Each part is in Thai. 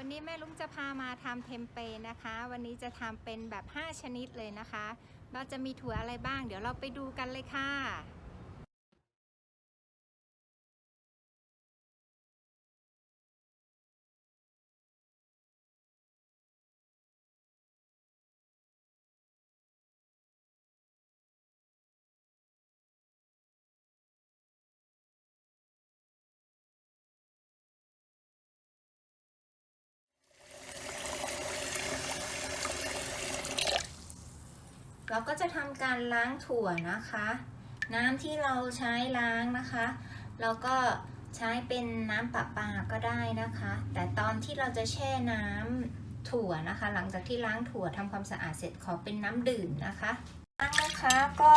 วันนี้แม่ลุงจะพามาทำเทมเปนะคะ วันนี้จะทำเป็นแบบ 5 ชนิดเลยนะคะ เราจะมีถั่วอะไรบ้าง เดี๋ยวเราไปดูกันเลยค่ะ เราก็จะทำการล้างถั่วนะคะ น้ำที่เราใช้ล้างนะคะเราก็ใช้เป็นน้ำประปาก็ได้นะคะ แต่ตอนที่เราจะแช่น้ำถั่วนะคะ หลังจากที่ล้างถั่วทำความสะอาดเสร็จขอเป็นน้ำดื่มนะคะล้างนะคะก็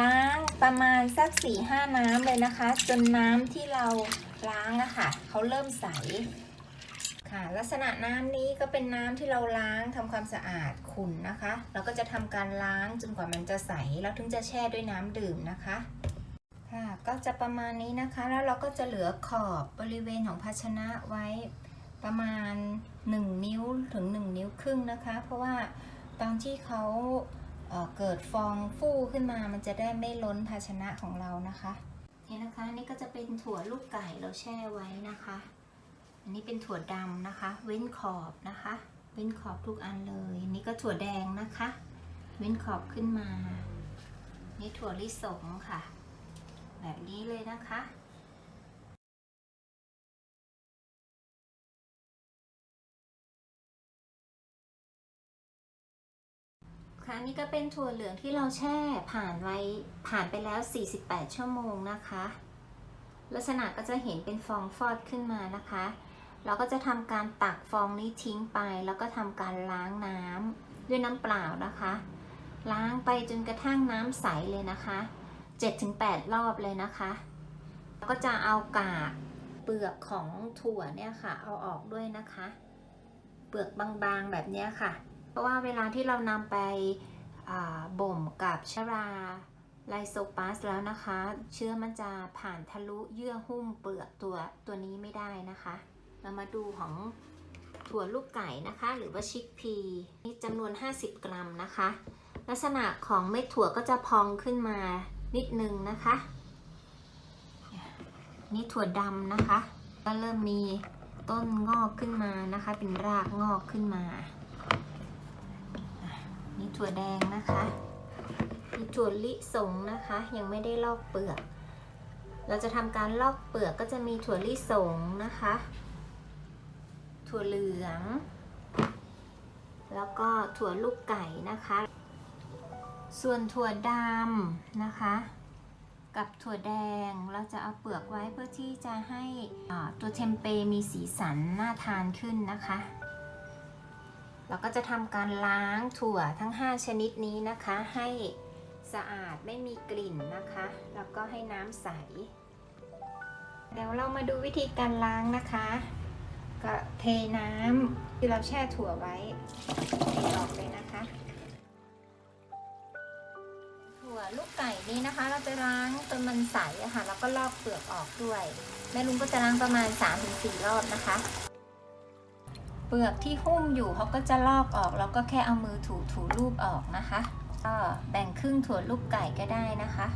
ล้างประมาณสัก4ี่ห้าน้ำเลยนะคะ จนน้ำที่เราล้างอะค่ะเขาเริ่มใส ค่ะ ลักษณะน้ำนี้ก็เป็นน้ำที่เราล้างทำความสะอาดขุ่นนะคะ เราก็จะทำการล้างจนกว่ามันจะใส แล้วถึงจะแช่ด้วยน้ำดื่มนะคะ ค่ะ ก็จะประมาณนี้นะคะ แล้วเราก็จะเหลือขอบบริเวณของภาชนะไว้ประมาณ 1 นิ้วถึง 1 นิ้วครึ่งนะคะ เพราะว่าตอนที่เขาเเกิดฟองฟู่ขึ้นมา มันจะได้ไม่ล้นภาชนะของเรานะคะ นี่นะคะนี่ก็จะเป็นถั่วลูกไก่เราแช่ไว้นะคะ อันนี้เป็นถั่วดำนะคะ เว้นขอบนะคะ เว้นขอบทุกอันเลยนนี่ก็ถั่วแดงนะคะ เว้นขอบขึ้นมา นี่ถั่วลิสงค่ะ แบบนี้เลยนะคะค่ะนี่ก็เป็นถั่วเหลืองที่เราแช่ผ่านไว้ผ่านไปแล้ว 48 ชั่วโมงนะคะ ลักษณะก็จะเห็นเป็นฟองฟอดขึ้นมานะคะ เราก็จะทำการตักฟองนี้ทิ้งไป แล้วก็ทำการล้างน้ำด้วยน้ำเปล่านะคะ ล้างไปจนกระทั่งน้ำใสเลยนะคะ 7-8 รอบเลยนะคะก็จะเอากากเปลือกของถั่วเนี่ยค่ะ เอาออกด้วยนะคะ เปลือกบางๆแบบนี้ค่ะ เพราะว่าเวลาที่เรานำไปบ่มกับชราไลโซปัสแล้วนะคะ เชื้อมันจะผ่านทะลุเยื่อหุ้มเปลือกตัวตัวนี้ไม่ได้นะคะ เรามาดูของถั่วลูกไก่นะคะ หรือว่าชิคพีนี่จำนวน 50 กรัมนะคะ ลักษณะของเม็ดถั่วก็จะพองขึ้นมานิดนึงนะคะ นี่ถั่วดำนะคะ ก็เริ่มมีต้นงอกขึ้นมานะคะ เป็นรากงอกขึ้นมา นี่ถั่วแดงนะคะนี่ถั่วลิสงนะคะ ยังไม่ได้ลอกเปลือก เราจะทำการลอกเปลือกก็จะมีถั่วลิสงนะคะ ถั่วเหลือง แล้วก็ถั่วลูกไก่นะคะ ส่วนถั่วดำนะคะ กับถั่วแดงเราจะเอาเปลือกไว้เพื่อที่จะให้ตัวเทมเปมีสีสันน่าทานขึ้นนะคะ เราก็จะทำการล้างถั่วทั้ง 5 ชนิดนี้นะคะ ให้สะอาดไม่มีกลิ่นนะคะ แล้วก็ให้น้ำใสเดี๋ยวเรามาดูวิธีการล้างนะคะ ก็เทน้ำที่เราแช่ถั่วไว้เทออกเลยนะคะ ถั่วลูกไก่นี้นะคะ เราจะล้างจนมันใสค่ะ แล้วก็ลอกเปลือกออกด้วย แม่ลุงก็จะล้างประมาณ 3-4 รอบนะคะ เปลือกที่หุ้มอยู่เขาก็จะลอกออก แล้วก็แค่เอามือถูถูรูปออกนะคะ ก็แบ่งครึ่งถั่วลูกไก่ก็ได้นะคะ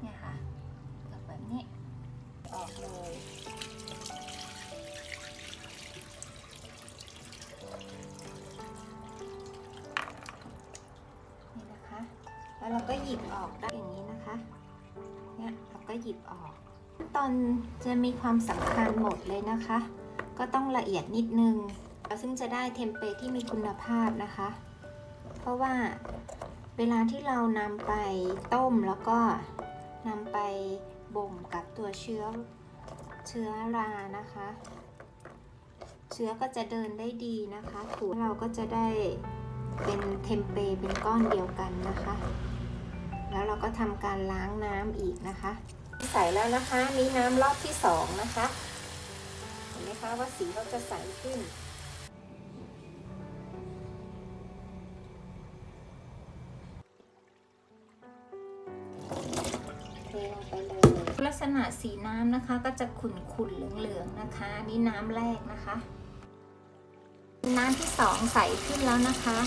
เนี่ยค่ะแบบนี้ออกเลย แล้วเราก็หยิบออกได้อย่างนี้นะคะ เนี่ยเราก็หยิบออกขั้นตอนจะมีความสำคัญหมดเลยนะคะ ก็ต้องละเอียดนิดนึงซึ่งจะได้เทมเปที่มีคุณภาพนะคะ เพราะว่าเวลาที่เรานำไปต้มแล้วก็นำไปบ่มกับตัวเชื้อเชื้อรานะคะ เชื้อก็จะเดินได้ดีนะคะถูเราก็จะได้เป็นเทมเปเป็นก้อนเดียวกันนะคะ แล้วเราก็ทำการล้างน้ำอีกนะคะ ใส่แล้วนะคะนี่น้ำรอบที่สองนะคะ เห็นไหมคะว่าสีเราจะใสขึ้นเทลงไปเลยลักษณะสีน้ำนะคะก็จะขุ่นๆเหลืองๆนะคะนี่น้ำแรกนะคะ น้ำที่สองใสขึ้นแล้วนะคะ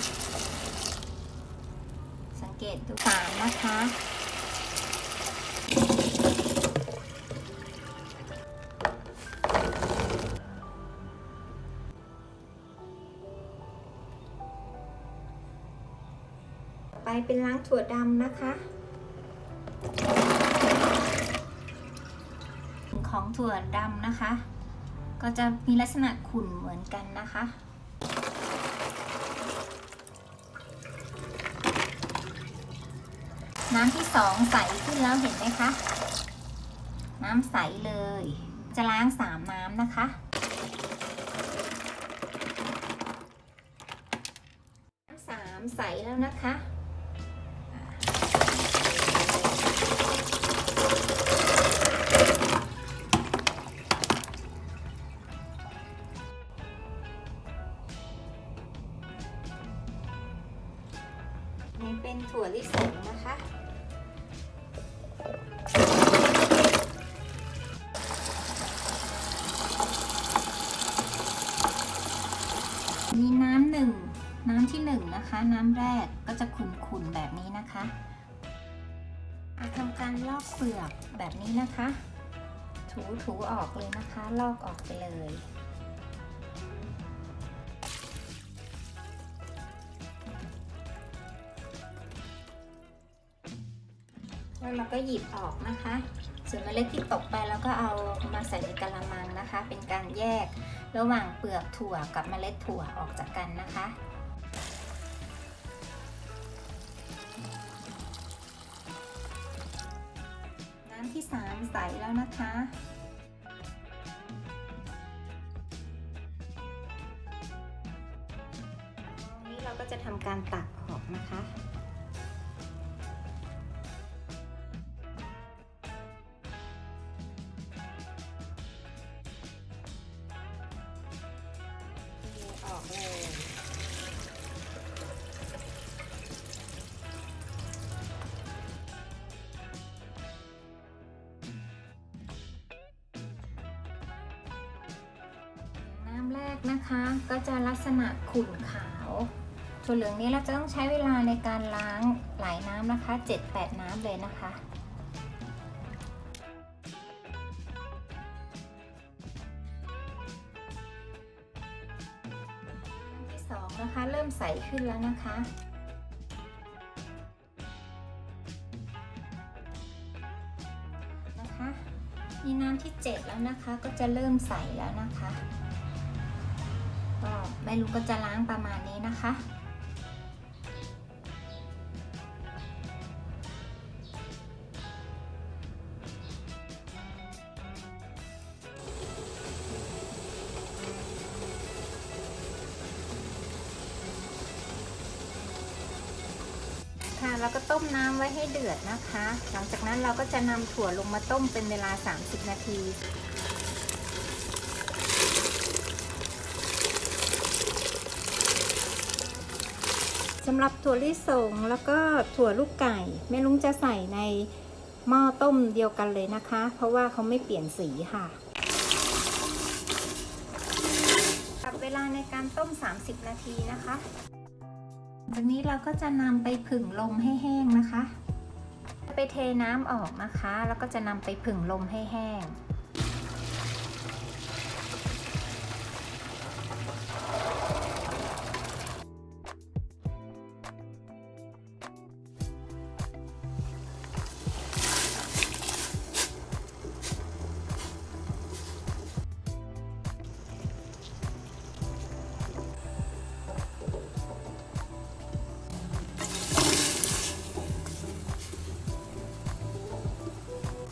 เกตดูสามนะคะ ไปเป็นล้างถั่วดำนะคะ ของถั่วดำนะคะ ก็จะมีลักษณะขุ่นเหมือนกันนะคะ น้ำที่สองใสขึ้นแล้วเห็นไหมคะ น้ำใสเลย จะล้างสามน้ำนะคะ น้ำสามใสแล้วนะคะ นี่เป็นถั่วลิสงนะคะ มีน้ำหนึ่ง น้ำที่หนึ่งนะคะ น้ำแรกก็จะขุ่นๆแบบนี้นะคะอาทำการลอกเปลือกแบบนี้นะคะ ถูๆออกเลยนะคะ ลอกออกไปเลย แล้วเราก็หยิบออกนะคะ ส่วนเมล็ดที่ตกไปแล้วก็เอามาใส่ในกะละมังนะคะ เป็นการแยกระหว่างเปลือกถั่วกับเมล็ดถั่วออกจากกันนะคะน้ำที่สามใสแล้วนะคะตรงนี้เราก็จะทำการตักออกนะคะ นะคะก็จะลักษณะขุ่นขาวถั่วเหลืองนี้เราจะต้องใช้เวลาในการล้างหลายน้ำนะคะ 7-8 น้ำเลยนะคะน้ำที่สองนะคะเริ่มใสขึ้นแล้วนะคะนะคะมีน้ำที่ 7 แล้วนะคะก็จะเริ่มใสแล้วนะคะ ไม่รู้ก็จะล้างประมาณนี้นะคะ ค่ะแล้วก็ต้มน้ำไว้ให้เดือดนะคะ หลังจากนั้นเราก็จะนำถั่วลงมาต้มเป็นเวลา 30 นาที สำหรับถั่วลิสงแล้วก็ถั่วลูกไก่แม่ลุงจะใส่ในหม้อต้มเดียวกันเลยนะคะ เพราะว่าเขาไม่เปลี่ยนสีค่ะปรับเวลาในการต้ม 30 นาทีนะคะจากนี้เราก็จะนำไปผึ่งลมให้แห้งนะคะ ไปเทน้ำออกนะคะ แล้วก็จะนำไปผึ่งลมให้แห้ง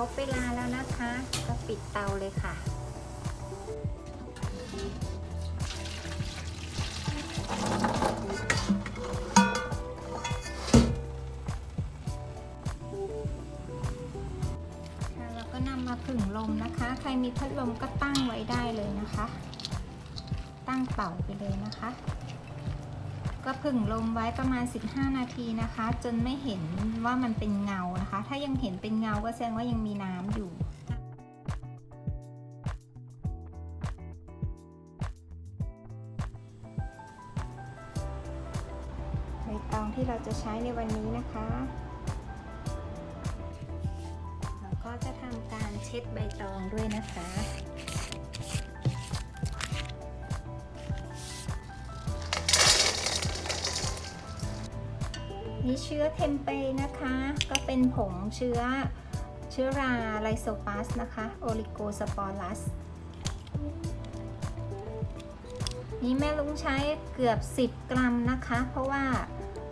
รบเวลาแล้วนะคะ ก็ปิดเตาเลยค่ะ แล้วก็นำมาผึ่งลมนะคะ ใครมีพัดลมก็ตั้งไว้ได้เลยนะคะ ตั้งเป่าไปเลยนะคะ ก็ผึ่งลมไว้ประมาณ 15 นาทีนะคะ จนไม่เห็นว่ามันเป็นเงานะคะ ถ้ายังเห็นเป็นเงาก็แสดงว่ายังมีน้ำอยู่คตองที่เราจะใช้ในวันนี้นะคะแล้วก็จะทำการเช็ดใบตองด้วยนะคะ นี่เชื้อเทมเปนะคะ ก็เป็นผงเชื้อเชื้อราไลโซปัสนะคะโอลิโกสปอรัสนี่แม่ลุงใช้เกือบ 10 กรัมนะคะ เพราะว่า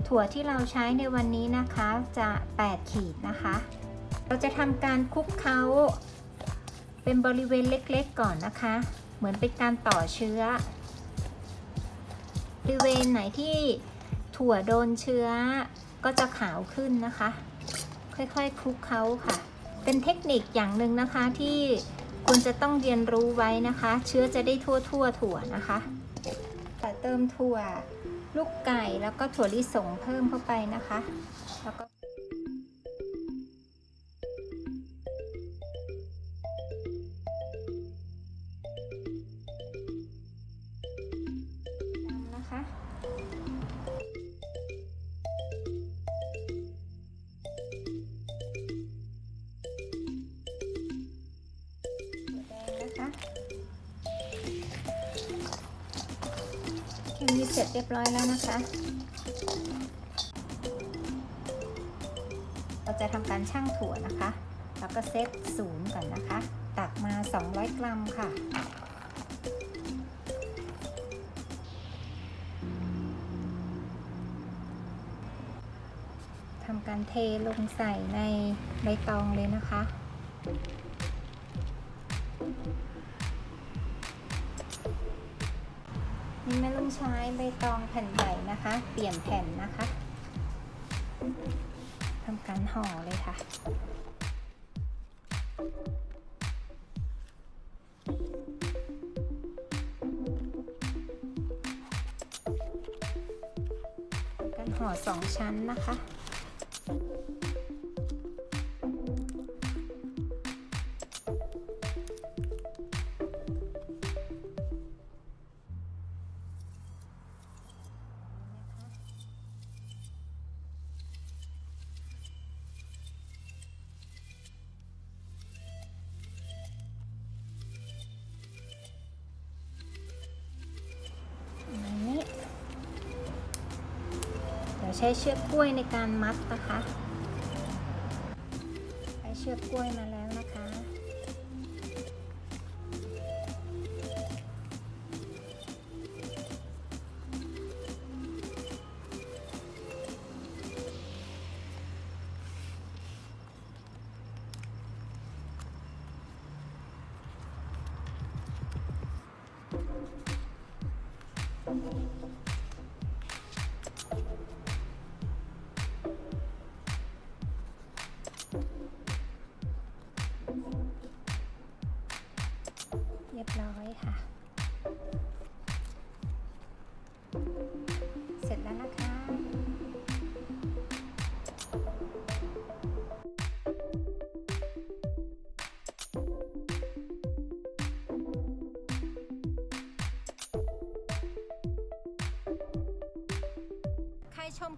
ถั่วที่เราใช้ในวันนี้นะคะจะ 8 ขีดนะคะ เราจะทำการคลุกเคล้าเป็นบริเวณเล็กๆก่อนนะคะ เหมือนเป็นการต่อเชื้อบริเวณไหนที่ถั่วโดนเชื้อ ก็จะขาวขึ้นนะคะ ค่อยๆคลุกเขาค่ะ เป็นเทคนิคอย่างหนึ่งนะคะที่คุณจะต้องเรียนรู้ไว้นะคะ เชื้อจะได้ทั่วทั่วถั่วนะคะแต่เติมถั่วลูกไก่แล้วก็ถั่วลิสงเพิ่มเข้าไปนะคะ แล้วก็ เสร็จเรียบร้อยแล้วนะคะ เราจะทำการชั่งถั่วนะคะ แล้วก็เซตศูนย์ก่อนนะคะ ตักมา 200 กรัมค่ะทำการเทลงใส่ในใบตองเลยนะคะ นี่แม่ลุงใช้ใบตองแผ่นใหญ่นะคะ เปลี่ยนแผ่นนะคะทำการห่อเลยค่ะการห่อสองชั้นนะคะ ใช้เชือกกล้วยในการมัดนะคะ ใช้เชือกกล้วยมาแล้วนะคะเ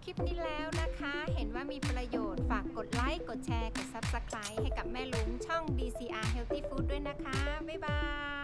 คลิปนี้แล้วนะคะ เห็นว่ามีประโยชน์ฝากกดไลค์ กดแชร์ กด Subscribe ให้กับแม่ลุงช่อง DCR Healthy Food ด้วยนะคะ บ๊ายบาย